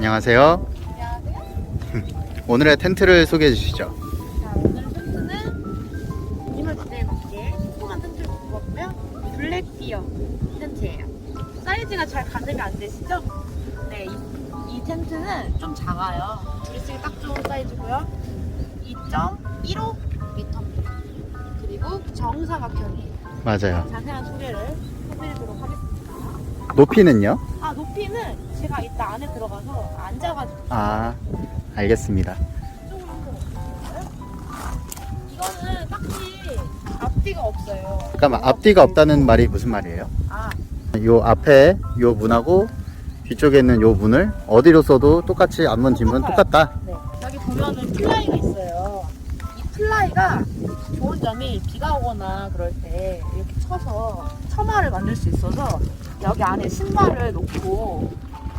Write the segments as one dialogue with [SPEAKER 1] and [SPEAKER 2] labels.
[SPEAKER 1] 안녕하세요.
[SPEAKER 2] 안녕하세요.
[SPEAKER 1] 오늘의 텐트를 소개해 주시죠.
[SPEAKER 2] 자, 오늘 텐트는 이물 디자인 업계에 소품한 텐트를 갖고 왔고요. 블랙비어 텐트예요. 사이즈가 잘 가늠이 안 되시죠? 네, 이, 이 텐트는 좀 작아요. 둘이 쓰기 딱 좋은 사이즈고요. 2.15m입니다. 그리고 정사각형이에요.
[SPEAKER 1] 맞아요.
[SPEAKER 2] 자세한 소개를 해드리도록 하겠습니다.
[SPEAKER 1] 높이는요?
[SPEAKER 2] 아, 높이는 제가 이따 안에 들어가서 앉아가지고
[SPEAKER 1] 아, 알겠습니다.
[SPEAKER 2] 이쪽으로 한번 볼까요? 이거는 딱히 앞뒤가 없어요.
[SPEAKER 1] 잠깐만, 앞뒤가 없다는 말이 무슨 말이에요?
[SPEAKER 2] 아,
[SPEAKER 1] 요 앞에 요 문하고 뒤쪽에 있는 요 문을 어디로 써도 똑같이 앞문 뒷문 똑같다.
[SPEAKER 2] 네. 여기 보면은 플라이가 있어요. 이 플라이가 점이 비가 오거나 그럴 때 이렇게 쳐서 처마를 만들 수 있어서 여기 안에 신발을 놓고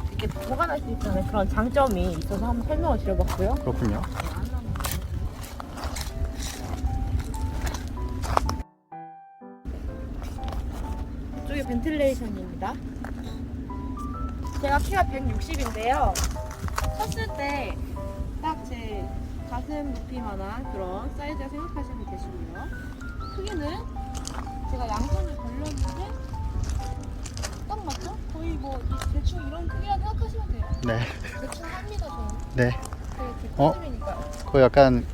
[SPEAKER 2] 이렇게 보관할 수 있는 그런 장점이 있어서 한번 설명을 드려봤고요.
[SPEAKER 1] 그렇군요.
[SPEAKER 2] 이쪽이 벤틸레이션입니다. 제가 키가 160인데요. 섰을 때 딱제 가슴 높이만한 그런 사이즈라 생각하시면 되시고요. 크기는 제가 양손을 벌렸는데 딱 맞죠? 거의 뭐 이- 대충 이런 크기라 생각하시면 돼요.
[SPEAKER 1] 네.
[SPEAKER 2] 대충 합니다 저는.
[SPEAKER 1] 네.
[SPEAKER 2] 되게
[SPEAKER 1] 어? 그거 약간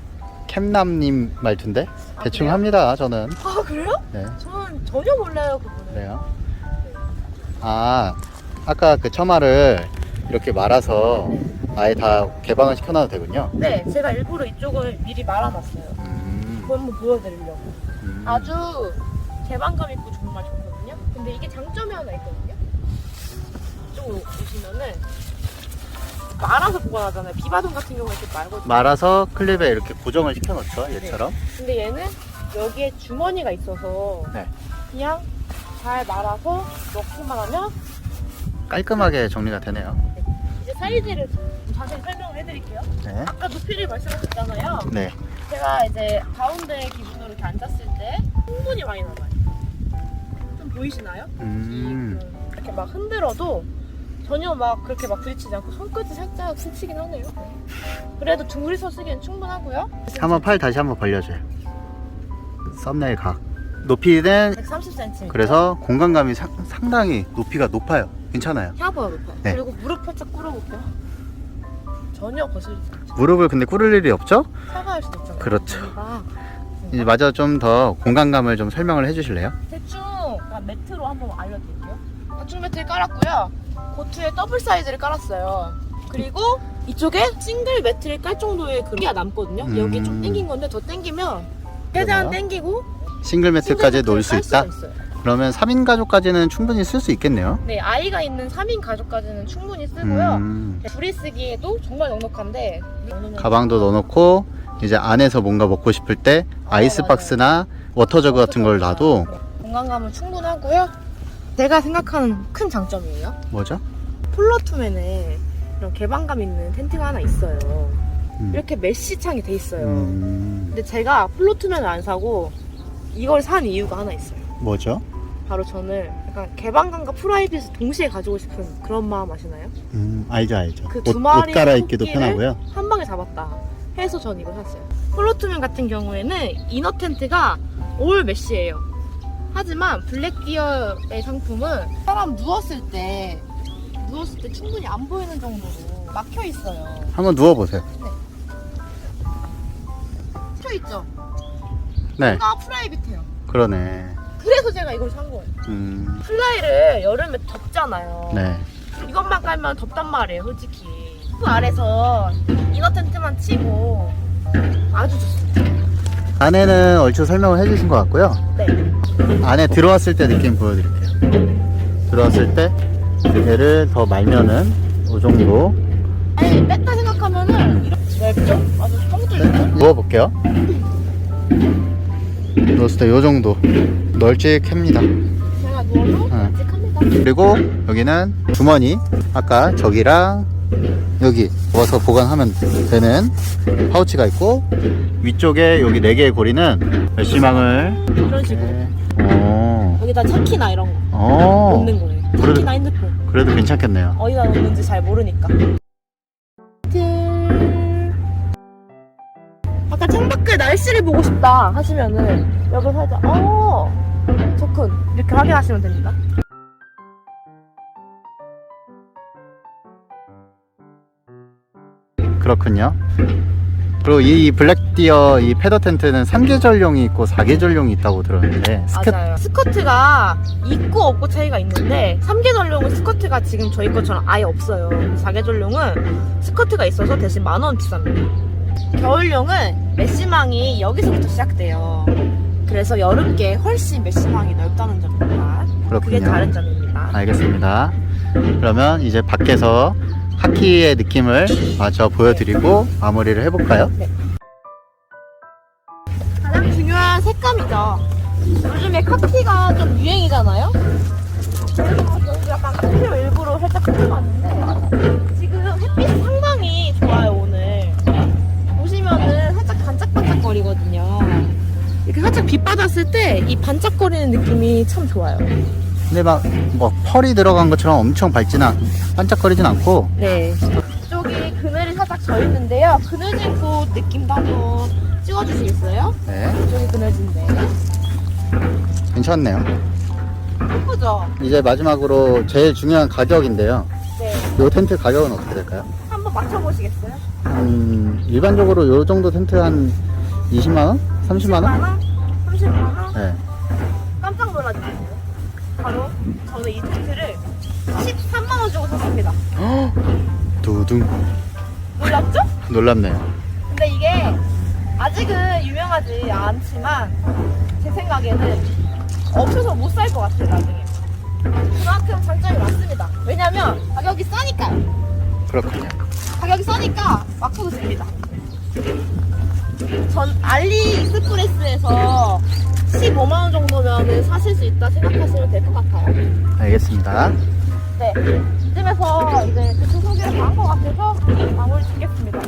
[SPEAKER 1] 캠남님 말투인데?
[SPEAKER 2] 아,
[SPEAKER 1] 대충
[SPEAKER 2] 그래요?
[SPEAKER 1] 합니다, 저는.
[SPEAKER 2] 아 그래요?
[SPEAKER 1] 네.
[SPEAKER 2] 저는 전혀 몰라요 그분은.
[SPEAKER 1] 그래요? 아, 아까 그 처마를 이렇게 말아서 아예 다 개방을 시켜놔도 되군요.
[SPEAKER 2] 네, 제가 일부러 이쪽을 미리 말아놨어요.
[SPEAKER 1] 음,
[SPEAKER 2] 그거 한번 보여드리려고.
[SPEAKER 1] 음.
[SPEAKER 2] 아주 개방감 있고 정말 좋거든요. 근데 이게 장점이 하나 있거든요. 이쪽으로 보시면은 말아서 보관하잖아요. 비바둑 같은 경우는 이렇게 말거든요.
[SPEAKER 1] 말아서 클립에 이렇게 고정을 시켜놓죠, 얘처럼.
[SPEAKER 2] 근데 얘는 여기에 주머니가 있어서
[SPEAKER 1] 네.
[SPEAKER 2] 그냥 잘 말아서 넣기만 하면
[SPEAKER 1] 깔끔하게 정리가 되네요.
[SPEAKER 2] 사이즈를 좀 자세히 설명을 해드릴게요.
[SPEAKER 1] 네.
[SPEAKER 2] 아까 높이를 말씀하셨잖아요.
[SPEAKER 1] 네.
[SPEAKER 2] 제가 이제 가운데 기준으로 이렇게 앉았을 때 충분히 많이 남아요. 좀 보이시나요?
[SPEAKER 1] 음,
[SPEAKER 2] 이- 이렇게 막 흔들어도 전혀 막 그렇게 막 부딪히지 않고 손끝이 살짝 스치긴 하네요. 그래도 둥그리서 쓰기엔 충분하고요.
[SPEAKER 1] 한번 팔 다시 한번 벌려줘요. 썸네일 각. 높이는
[SPEAKER 2] 130cm.
[SPEAKER 1] 그래서 공간감이 상, 상당히 높이가 높아요. 괜찮아요.
[SPEAKER 2] 생각보다 높아요.
[SPEAKER 1] 네.
[SPEAKER 2] 그리고 무릎 살짝 꿇어볼게요. 전혀 거슬리지 않죠.
[SPEAKER 1] 무릎을 근데 꿇을 일이 없죠?
[SPEAKER 2] 사과할 수도 있잖아요.
[SPEAKER 1] 그렇죠.
[SPEAKER 2] 여기가
[SPEAKER 1] 이제 마저 좀 더 공간감을 좀 설명을 해주실래요?
[SPEAKER 2] 대충 그냥 매트로 한번 알려드릴게요. 대충 매트를 깔았고요. 고투에 더블 사이즈를 깔았어요. 그리고 이쪽에 싱글 매트를 깔 정도의 그기가 남거든요.
[SPEAKER 1] 음.
[SPEAKER 2] 여기 좀 당긴 건데 더 당기면 최대한
[SPEAKER 1] 그러나요?
[SPEAKER 2] 당기고
[SPEAKER 1] 싱글 매트까지 놓을 수
[SPEAKER 2] 깔
[SPEAKER 1] 있다?
[SPEAKER 2] 수가 있어요.
[SPEAKER 1] 그러면 3인 가족까지는 충분히 쓸 수 있겠네요.
[SPEAKER 2] 네, 아이가 있는 3인 가족까지는 충분히 쓰고요.
[SPEAKER 1] 음,
[SPEAKER 2] 둘이 쓰기에도 정말 넉넉한데
[SPEAKER 1] 가방도 넣어놓고 이제 안에서 뭔가 먹고 싶을 때 아이스박스나 워터저그 같은 걸 놔도
[SPEAKER 2] 네, 공간감은 충분하고요. 제가 생각하는 큰 장점이에요.
[SPEAKER 1] 뭐죠?
[SPEAKER 2] 폴로투맨에 이런 개방감 있는 텐트가 하나 있어요.
[SPEAKER 1] 음.
[SPEAKER 2] 이렇게 메쉬 창이 돼 있어요.
[SPEAKER 1] 음,
[SPEAKER 2] 근데 제가 폴로투맨을 안 사고 이걸 산 이유가 하나 있어요.
[SPEAKER 1] 뭐죠?
[SPEAKER 2] 바로 저는 약간 개방감과 프라이빗을 동시에 가지고 싶은 그런 마음 아시나요?
[SPEAKER 1] 음, 알죠, 알죠.
[SPEAKER 2] 그
[SPEAKER 1] 옷,
[SPEAKER 2] 두 마리의
[SPEAKER 1] 옷 갈아입기도
[SPEAKER 2] 토끼를
[SPEAKER 1] 편하고요.
[SPEAKER 2] 한 방에 잡았다 해서 전 이거 샀어요. 폴로투맨 같은 경우에는 이너 텐트가 올 메쉬예요. 하지만 블랙디어의 상품은 사람 누웠을 때 누웠을 때 충분히 안 보이는 정도로 막혀 있어요.
[SPEAKER 1] 한번 누워보세요.
[SPEAKER 2] 막혀 있죠.
[SPEAKER 1] 네,
[SPEAKER 2] 뭔가 프라이빗해요.
[SPEAKER 1] 그러네.
[SPEAKER 2] 그래서 제가 이걸 산 거예요.
[SPEAKER 1] 음,
[SPEAKER 2] 플라이를 여름에 덥잖아요.
[SPEAKER 1] 네.
[SPEAKER 2] 이것만 깔면 덥단 말이에요, 솔직히. 그 아래서 이너 텐트만 치고 아주 좋습니다.
[SPEAKER 1] 안에는 얼추 설명을 해주신 것 같고요.
[SPEAKER 2] 네.
[SPEAKER 1] 안에 들어왔을 때 느낌 보여드릴게요. 들어왔을 때 얘를 더 말면은 이 정도
[SPEAKER 2] 아니 뺐다 생각하면은 이렇게 넓죠? 아주 뻥뚫리죠?
[SPEAKER 1] 누워볼게요. 누웠을 때이 정도 널찍합니다.
[SPEAKER 2] 제가
[SPEAKER 1] 응.
[SPEAKER 2] 묵직합니다.
[SPEAKER 1] 그리고 여기는 주머니 아까 저기랑 여기 넣어서 보관하면 되는 파우치가 있고 위쪽에 여기 네 개의 고리는 메쉬망을
[SPEAKER 2] 이런 식으로
[SPEAKER 1] 어,
[SPEAKER 2] 여기다 차키나 이런 거
[SPEAKER 1] 어,
[SPEAKER 2] 놓는 거예요. 차키나 핸드폰
[SPEAKER 1] 그래도 괜찮겠네요.
[SPEAKER 2] 어디다 놓는지 잘 모르니까 날씨를 보고 싶다 하시면은 여기 살짝 어 좋군 이렇게 확인하시면 됩니다.
[SPEAKER 1] 그렇군요. 그리고 이 블랙디어 이 패더 텐트는 3계절용이 있고 4계절용이 있다고 들었는데 스케...
[SPEAKER 2] 맞아요. 스커트가 있고 없고 차이가 있는데 3계절용은 스커트가 지금 저희 것처럼 아예 없어요. 4계절용은 스커트가 있어서 대신 만 원 비쌉니다. 겨울용은 메시망이 여기서부터 시작돼요. 그래서 여름께 훨씬 메시망이 넓다는 점입니다. 그게
[SPEAKER 1] 그렇군요.
[SPEAKER 2] 다른 점입니다.
[SPEAKER 1] 알겠습니다. 그러면 이제 밖에서 카키의 느낌을 마저 보여드리고 마무리를 해볼까요?
[SPEAKER 2] 가장 중요한 색감이죠. 요즘에 카키가 좀 유행이잖아요. 느낌이 참 좋아요.
[SPEAKER 1] 근데 막 뭐 펄이 들어간 것처럼 엄청 밝진 않, 반짝거리진 않고
[SPEAKER 2] 네. 이쪽이 그늘이 살짝 져 있는데요. 그늘진 곳 느낌도 한번 찍어주시겠어요?
[SPEAKER 1] 네,
[SPEAKER 2] 이쪽이 그늘진데.
[SPEAKER 1] 괜찮네요.
[SPEAKER 2] 예쁘죠?
[SPEAKER 1] 이제 마지막으로 제일 중요한 가격인데요.
[SPEAKER 2] 네.
[SPEAKER 1] 이 텐트 가격은 어떻게 될까요?
[SPEAKER 2] 한번 맞춰보시겠어요?
[SPEAKER 1] 음, 일반적으로 이 정도 텐트 한 20만 원? 30만 원?
[SPEAKER 2] 30만 원?
[SPEAKER 1] 두둥
[SPEAKER 2] 놀랍죠?
[SPEAKER 1] 놀랍네요.
[SPEAKER 2] 근데 이게 아직은 유명하지 않지만 제 생각에는 없어서 못 살 것 같아요 나중에. 그만큼 장점이 많습니다. 왜냐면 가격이 싸니까요.
[SPEAKER 1] 그렇군요.
[SPEAKER 2] 가격이 싸니까 막 사도 됩니다. 전 알리익스프레스에서 15만 원 정도면 사실 수 있다 생각하시면 될 것 같아요.
[SPEAKER 1] 알겠습니다.
[SPEAKER 2] 네. 이쯤에서 이제 대충 소개를 다한 것 같아서 마무리 짓겠습니다.